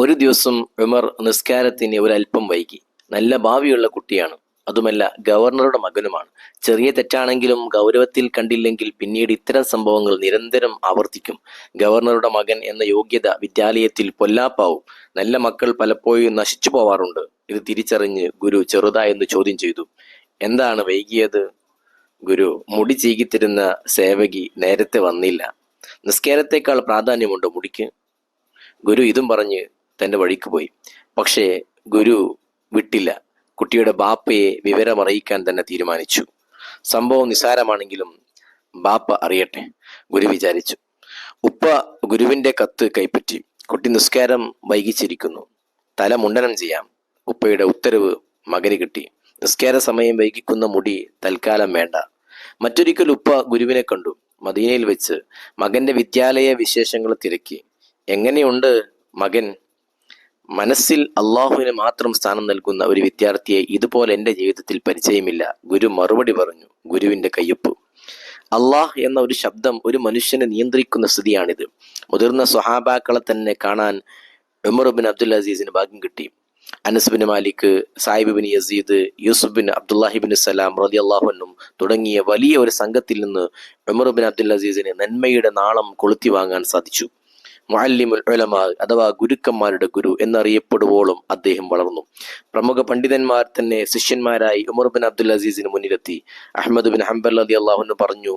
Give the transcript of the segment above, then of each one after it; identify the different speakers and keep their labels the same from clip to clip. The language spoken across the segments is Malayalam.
Speaker 1: ഒരു ദിവസം ഉമർ നിസ്കാരത്തിന് ഒരല്പം വൈകി. നല്ല ഭാവിയുള്ള കുട്ടിയാണ്. അതുമല്ല ഗവർണറുടെ മകനുമാണ്. ചെറിയ തെറ്റാണെങ്കിലും ഗൗരവത്തിൽ കണ്ടില്ലെങ്കിൽ പിന്നീട് ഇത്തരം സംഭവങ്ങൾ നിരന്തരം ആവർത്തിക്കും. ഗവർണറുടെ മകൻ എന്ന യോഗ്യത വിദ്യാലയത്തിൽ പൊല്ലാപ്പാവും. നല്ല മക്കൾ പലപ്പോഴും നശിച്ചു പോവാറുണ്ട്. ഇത് തിരിച്ചറിഞ്ഞ് ഗുരു ചെറുതായെന്ന് ചോദ്യം ചെയ്തു. എന്താണ് വൈകിയത്? ഗുരു മുടി ചീകിത്തിരുന്ന സേവകി നേരത്തെ വന്നില്ല. നിസ്കാരത്തേക്കാൾ പ്രാധാന്യമുണ്ട് മുടിക്ക്? ഗുരു ഇതും പറഞ്ഞ് തന്റെ വഴിക്ക് പോയി. പക്ഷേ ഗുരു വിട്ടില്ല. കുട്ടിയുടെ ബാപ്പയെ വിവരമറിയിക്കാൻ തന്നെ തീരുമാനിച്ചു. സംഭവം നിസാരമാണെങ്കിലും ബാപ്പ അറിയട്ടെ ഗുരു വിചാരിച്ചു. ഉപ്പ ഗുരുവിന്റെ കത്ത് കൈപ്പറ്റി കുട്ടി നിസ്കാരം വൈകിച്ചിരിക്കുന്നു. തല മുണ്ടനം ചെയ്യാം. ഉപ്പയുടെ ഉത്തരവ് മകന് കിട്ടി. നിസ്കാര സമയം വൈകിക്കുന്ന മുടി തൽക്കാലം വേണ്ട. മറ്റൊരിക്കൽ ഉപ്പ ഗുരുവിനെ കണ്ടു. മദീനയിൽ വെച്ച് മകന്റെ വിദ്യാലയ വിശേഷങ്ങൾ തിരക്കി. എങ്ങനെയുണ്ട് മകൻ? മനസ്സിൽ അള്ളാഹുവിന് മാത്രം സ്ഥാനം നൽകുന്ന ഒരു വിദ്യാർത്ഥിയെ ഇതുപോലെ എന്റെ ജീവിതത്തിൽ പരിചയമില്ല. ഗുരു മറുപടി പറഞ്ഞു ഗുരുവിന്റെ കയ്യൊപ്പ്. അള്ളാഹ് എന്ന ഒരു ശബ്ദം ഒരു മനുഷ്യനെ നിയന്ത്രിക്കുന്ന സ്ഥിതിയാണിത്. മുതിർന്ന സ്വഹാബാക്കളെ തന്നെ കാണാൻ ഉമർ അബ്ദുൽ അസീസിന് ഭാഗ്യം കിട്ടി. അനസ് ബിൻ മാലിക് ബിൻ യസീദ് യൂസുഫ് ബിൻ അബ്ദുല്ലാഹിബിൻ സലാം റതി അള്ളാഹുനും തുടങ്ങിയ വലിയ ഒരു സംഘത്തിൽ നിന്ന് ഉമർ അബ്ദുൽ അസീസിന് നന്മയുടെ നാളം കൊളുത്തി വാങ്ങാൻ സാധിച്ചു. മുഅല്ലിമുൽ ഉലമാ അഥവാ ഗുരുക്കന്മാരുടെ ഗുരു എന്നറിയപ്പെടുവോളം അദ്ദേഹം വളർന്നു. പ്രമുഖ പണ്ഡിതന്മാർ തന്നെ ശിഷ്യന്മാരായി ഉമർ ബിൻ അബ്ദുൽ അസീസിന് മുന്നിലെത്തി. അഹമ്മദ് ബിൻ ഹംബൽ അലി അള്ളാഹുന് പറഞ്ഞു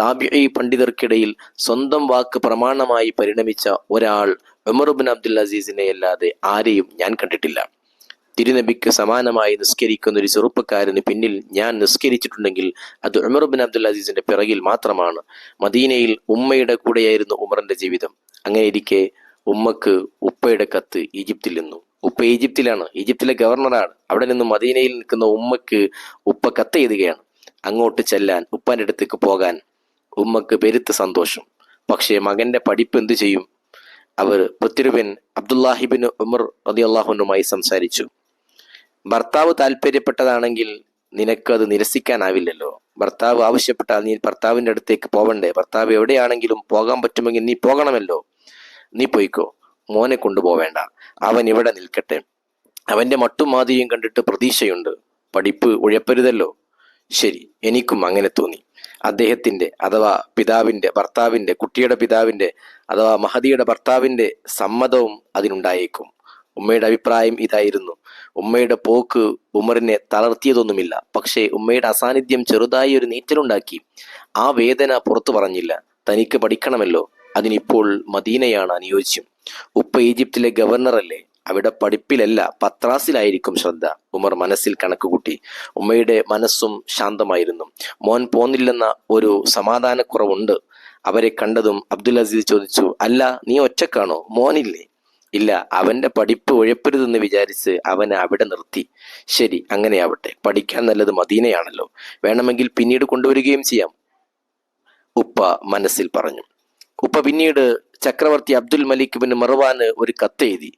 Speaker 1: താബിഈ പണ്ഡിതർക്കിടയിൽ സ്വന്തം വാക്ക് പ്രമാണമായി പരിണമിച്ച ഒരാൾ ഉമർ ബിൻ അബ്ദുൽ അസീസിനെ അല്ലാതെ ആരെയും ഞാൻ കണ്ടിട്ടില്ല. തിരുനബിക്ക് സമാനമായി നിസ്കരിക്കുന്ന ഒരു ചെറുപ്പക്കാരന് പിന്നിൽ ഞാൻ നിസ്കരിച്ചിട്ടുണ്ടെങ്കിൽ അത് ഉമർ ബിൻ അബ്ദുൽ അസീസിന്റെ പിറകിൽ മാത്രമാണ്. മദീനയിൽ ഉമ്മയുടെ കൂടെയായിരുന്നു ഉമറിന്റെ ജീവിതം. അങ്ങനെ ഇരിക്കെ ഉമ്മക്ക് ഉപ്പയുടെ കത്ത് ഈജിപ്തിൽ നിന്നു. ഉപ്പ ഈജിപ്തിലാണ്. ഈജിപ്തിലെ ഗവർണറാണ്. അവിടെ നിന്ന് മദീനയിൽ നിൽക്കുന്ന ഉമ്മക്ക് ഉപ്പ കത്ത് എഴുതുകയാണ്. അങ്ങോട്ട് ചെല്ലാൻ ഉപ്പാന്റെ അടുത്തേക്ക് പോകാൻ ഉമ്മക്ക് പെരുത്ത സന്തോഷം. പക്ഷേ മകന്റെ പഠിപ്പ് എന്തു ചെയ്യും? അവർ പുത്തിരുബിൻ അബ്ദുല്ലാഹിബിൻ ഉമർ അദിയാഹുനുമായി സംസാരിച്ചു. ഭർത്താവ് താല്പര്യപ്പെട്ടതാണെങ്കിൽ നിനക്കത് നിരസിക്കാനാവില്ലല്ലോ. ഭർത്താവ് ആവശ്യപ്പെട്ടാൽ നീ ഭർത്താവിന്റെ അടുത്തേക്ക് പോവണ്ടേ? ഭർത്താവ് എവിടെയാണെങ്കിലും പോകാൻ പറ്റുമെങ്കിൽ നീ പോകണമല്ലോ. നീ പോയിക്കോ. മോനെ കൊണ്ടുപോവേണ്ട. അവൻ ഇവിടെ നിൽക്കട്ടെ. അവന്റെ മട്ടും മാതിയും കണ്ടിട്ട് പ്രതീക്ഷയുണ്ട്. പഠിപ്പ് ഉഴപ്പരുതല്ലോ. ശരി എനിക്കും അങ്ങനെ തോന്നി. അദ്ദേഹത്തിന്റെ അഥവാ പിതാവിന്റെ ഭർത്താവിന്റെ കുട്ടിയുടെ പിതാവിന്റെ അഥവാ മഹതിയുടെ ഭർത്താവിന്റെ സമ്മതവും അതിനുണ്ടായേക്കും. ഉമ്മയുടെ അഭിപ്രായം ഇതായിരുന്നു. ഉമ്മയുടെ പോക്ക് ഉമറിനെ തളർത്തിയതൊന്നുമില്ല. പക്ഷേ ഉമ്മയുടെ അസാന്നിധ്യം ചെറുതായി ഒരു നീറ്റലുണ്ടാക്കി ആ വേദന പുറത്തു പറഞ്ഞില്ല. തനിക്ക് പഠിക്കണമല്ലോ. അതിനിപ്പോൾ മദീനയാണ് അനുയോജ്യം. ഉപ്പ ഈജിപ്തിലെ ഗവർണറല്ലേ അവിടെ പഠിപ്പിലല്ല പത്രാസിലായിരിക്കും ശ്രദ്ധ. ഉമർ മനസ്സിൽ കണക്കുകൂട്ടി ഉമ്മയുടെ മനസ്സും ശാന്തമായിരുന്നു. മോൻ പോന്നില്ലെന്ന ഒരു സമാധാനക്കുറവുണ്ട്. അവരെ കണ്ടതും അബ്ദുൽ അസീസ് ചോദിച്ചു അല്ല നീ ഒറ്റക്കാണോ? മോനില്ലേ? ഇല്ല അവന്റെ പഠിപ്പ് ഉഴപ്പരുതെന്ന് വിചാരിച്ച് അവൻ അവിടെ നിർത്തി. ശരി അങ്ങനെയാവട്ടെ. പഠിക്കാൻ നല്ലത് മദീനയാണല്ലോ. വേണമെങ്കിൽ പിന്നീട് കൊണ്ടുവരികയും ചെയ്യാം. ഉപ്പ മനസ്സിൽ പറഞ്ഞു. ഉപ്പ പിന്നീട് ചക്രവർത്തി അബ്ദുൽ മലിക് ബിൻ മറുവാന് ഒരു കത്ത് എഴുതി.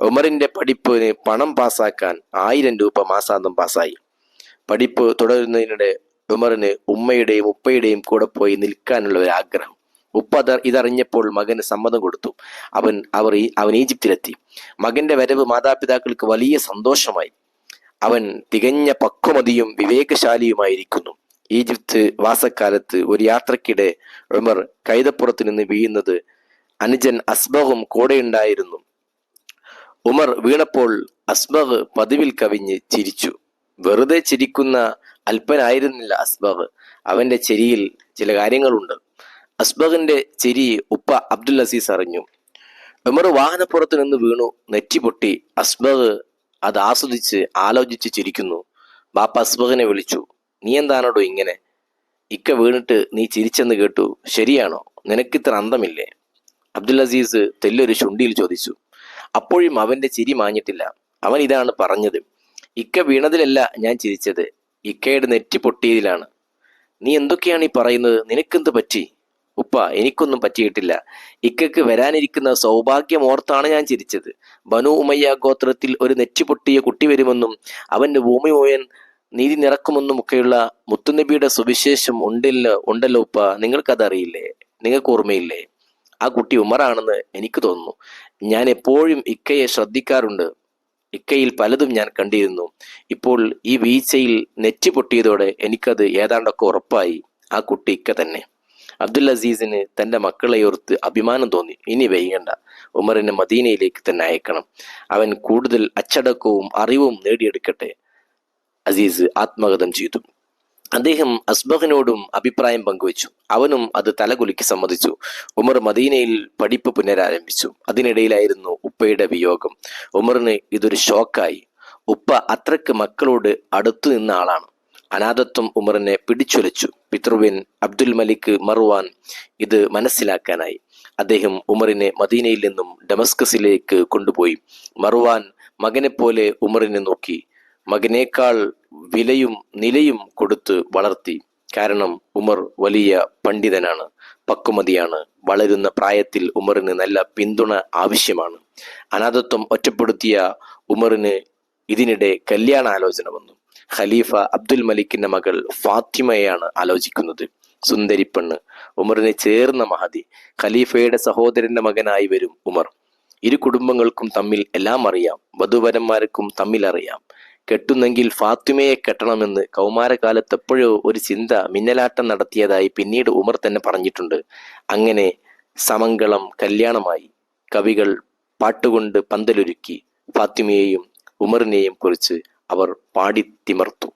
Speaker 1: ഉമറിന്റെ പഠിപ്പിന് പണം പാസാക്കാൻ ആയിരം രൂപ മാസാന്തം പാസായി. പഠിപ്പ് തുടരുന്നതിനിടെ ഉമറിന് ഉമ്മയുടെയും ഉപ്പയുടെയും കൂടെ പോയി നിൽക്കാനുള്ള ഒരു ആഗ്രഹം. ഉപ്പ ഇതറിഞ്ഞപ്പോൾ മകന് സമ്മതം കൊടുത്തു. അവൻ അവർ അവൻ ഈജിപ്തിലെത്തി. മകന്റെ വരവ് മാതാപിതാക്കൾക്ക് വലിയ സന്തോഷമായി. അവൻ തികഞ്ഞ പക്വമതിയും വിവേകശാലിയുമായിരിക്കുന്നു. ഈജിപ്ത് വാസക്കാലത്ത് ഒരു യാത്രക്കിടെ ഉമർ കൈതപ്പുറത്ത് നിന്ന് വീഴുന്നത് അനുജൻ അസ്ബഹും കൂടെയുണ്ടായിരുന്നു. ഉമർ വീണപ്പോൾ അസ്ബഹ് പതിവിൽ കവിഞ്ഞ് ചിരിച്ചു. വെറുതെ ചിരിക്കുന്ന അല്പനായിരുന്നില്ല അസ്ബഹ്. അവന്റെ ചെരിയിൽ ചില കാര്യങ്ങളുണ്ട്. അസ്ബഹിന്റെ ചിരി ഉപ്പ അബ്ദുൽ അസീസ് അറിഞ്ഞു. ഉമർ വാഹനപ്പുറത്ത് നിന്ന് വീണു. നെറ്റി പൊട്ടി. അസ്ബഹ് അത് ആസ്വദിച്ച് ആലോചിച്ച് ചിരിക്കുന്നു. ബാപ്പ അസ്ബഹിനെ വിളിച്ചു. നീ എന്താണോടോ ഇങ്ങനെ? ഇക്ക വീണിട്ട് നീ ചിരിച്ചെന്ന് കേട്ടു. ശരിയാണോ? നിനക്കിത്ര അന്തമില്ലേ? അബ്ദുൽ അസീസ് തെല്ലൊരു ശുണ്ടിയിൽ ചോദിച്ചു. അപ്പോഴും അവന്റെ ചിരി മാഞ്ഞിട്ടില്ല. അവൻ ഇതാണ് പറഞ്ഞത്. ഇക്ക വീണതിലല്ല ഞാൻ ചിരിച്ചത്. ഇക്കയുടെ നെറ്റി പൊട്ടിയതിലാണ്. നീ എന്തൊക്കെയാണ് ഈ പറയുന്നത്? നിനക്കെന്ത് പറ്റി? ഉപ്പ എനിക്കൊന്നും പറ്റിയിട്ടില്ല. ഇക്കക്ക് വരാനിരിക്കുന്ന സൗഭാഗ്യം ഓർത്താണ് ഞാൻ ചിരിച്ചത്. ബനു ഉമയ്യ ഗോത്രത്തിൽ ഒരു നെറ്റിപൊട്ടിയ കുട്ടി വരുമെന്നും അവന്റെ ഭൂമി മുഴുവൻ നീതി നിറക്കുമെന്നും ഒക്കെയുള്ള മുത്തുനബിയുടെ സുവിശേഷം ഉണ്ടല്ലോ ഉണ്ടല്ലോ ഉപ്പ നിങ്ങൾക്കതറിയില്ലേ? നിങ്ങൾക്ക് ഓർമ്മയില്ലേ? ആ കുട്ടി ഉമറാണെന്ന് എനിക്ക് തോന്നുന്നു. ഞാൻ എപ്പോഴും ഇക്കയെ ശ്രദ്ധിക്കാറുണ്ട്. ഇക്കയിൽ പലതും ഞാൻ കണ്ടിരുന്നു. ഇപ്പോൾ ഈ വീഴ്ചയിൽ നെറ്റി പൊട്ടിയതോടെ എനിക്കത് ഏതാണ്ടൊക്കെ ഉറപ്പായി. ആ കുട്ടി ഇക്ക തന്നെ. അബ്ദുൽ അസീസിന് തന്റെ മക്കളെ ഓർത്ത് അഭിമാനം തോന്നി. ഇനി വൈകണ്ട. ഉമറിനെ മദീനയിലേക്ക് തന്നെ അയക്കണം. അവൻ കൂടുതൽ അച്ചടക്കവും അറിവും നേടിയെടുക്കട്ടെ. അസീസ് ആത്മഗതം ചെയ്തു. അദ്ദേഹം അസ്ബഹിനോടും അഭിപ്രായം പങ്കുവച്ചു. അവനും അത് തലകുലുക്കി സമ്മതിച്ചു. ഉമർ മദീനയിൽ പഠിപ്പ് പുനരാരംഭിച്ചു. അതിനിടയിലായിരുന്നു ഉപ്പയുടെ വിയോഗം. ഉമറിന് ഇതൊരു ഷോക്കായി. ഉപ്പ അത്രയ്ക്ക് മക്കളോട് അടുത്തു നിന്ന ആളാണ്. അനാഥത്വം ഉമറിനെ പിടിച്ചുലച്ചു. പിതൃവിൻ അബ്ദുൽ മലിക് മറുവാൻ ഇത് മനസ്സിലാക്കാനായി. അദ്ദേഹം ഉമറിനെ മദീനയിൽ നിന്നും ഡമസ്കസിലേക്ക് കൊണ്ടുപോയി. മറുവാൻ മകനെപ്പോലെ ഉമറിനെ നോക്കി. മകനേക്കാൾ വിലയും നിലയും കൊടുത്ത് വളർത്തി. കാരണം ഉമർ വലിയ പണ്ഡിതനാണ്. പക്വമതിയാണ്. വളരുന്ന പ്രായത്തിൽ ഉമറിന് നല്ല പിന്തുണ ആവശ്യമാണ്. അനാഥത്വം ഒറ്റപ്പെടുത്തിയ ഉമറിന് ഇതിനിടെ കല്യാണാലോചന വന്നു. ഖലീഫ അബ്ദുൽ മലിക്കിന്റെ മകൾ ഫാത്തിമയാണ് ആലോചിക്കുന്നത്. സുന്ദരിപ്പെണ്ണ് ഉമറിനെ ചേർന്ന മഹതി. ഖലീഫയുടെ സഹോദരന്റെ മകനായി വരും ഉമർ. ഇരു കുടുംബങ്ങൾക്കും തമ്മിൽ എല്ലാം അറിയാം. വധുവരന്മാർക്കും തമ്മിൽ അറിയാം. കെട്ടുന്നെങ്കിൽ ഫാത്തിമയെ കെട്ടണമെന്ന് കൗമാരകാലത്ത് എപ്പോഴോ ഒരു ചിന്ത മിന്നലാട്ടം നടത്തിയതായി പിന്നീട് ഉമർ തന്നെ പറഞ്ഞിട്ടുണ്ട്. അങ്ങനെ സമംഗളം കല്യാണമായി. കവികൾ പാട്ടുകൊണ്ട് പന്തലൊരുക്കി ഫാത്തിമയെയും ഉമറിനെയും കുറിച്ച് അവർ പാടിത്തിമർത്തു.